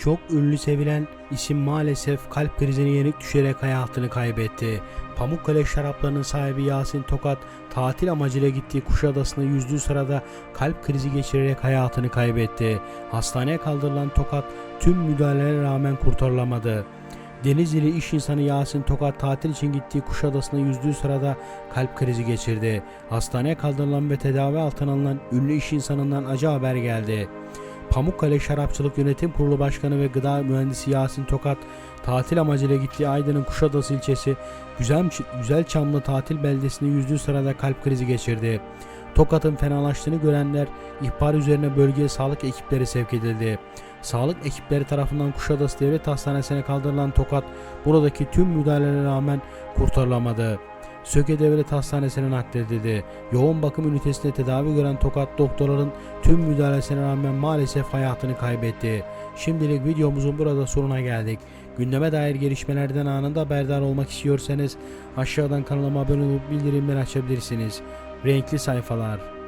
Çok ünlü sevilen isim maalesef kalp krizine yenik düşerek hayatını kaybetti. Pamukkale şaraplarının sahibi Yasin Tokat tatil amacıyla gittiği Kuşadası'na yüzdüğü sırada kalp krizi geçirerek hayatını kaybetti. Hastaneye kaldırılan Tokat tüm müdahalelere rağmen kurtarılamadı. Denizli iş insanı Yasin Tokat tatil için gittiği Kuşadası'na yüzdüğü sırada kalp krizi geçirdi. Hastaneye kaldırılan ve tedavi altına alınan ünlü iş insanından acı haber geldi. Pamukkale Şarapçılık Yönetim Kurulu Başkanı ve Gıda Mühendisi Yasin Tokat tatil amacıyla gittiği Aydın'ın Kuşadası ilçesi Güzel, Güzelçamlı tatil beldesinde yüzdüğü sırada kalp krizi geçirdi. Tokat'ın fenalaştığını görenler ihbar üzerine bölgeye sağlık ekipleri sevk edildi. Sağlık ekipleri tarafından Kuşadası Devlet Hastanesi'ne kaldırılan Tokat buradaki tüm müdahalelere rağmen kurtarılamadı. Söke Devlet Hastanesi'ne nakledildi. Yoğun bakım ünitesinde tedavi gören Tokat doktorların tüm müdahalesine rağmen maalesef hayatını kaybetti. Şimdilik videomuzun burada sonuna geldik. Gündeme dair gelişmelerden anında haberdar olmak istiyorsanız aşağıdan kanalıma abone olup bildirimleri açabilirsiniz. Renkli sayfalar.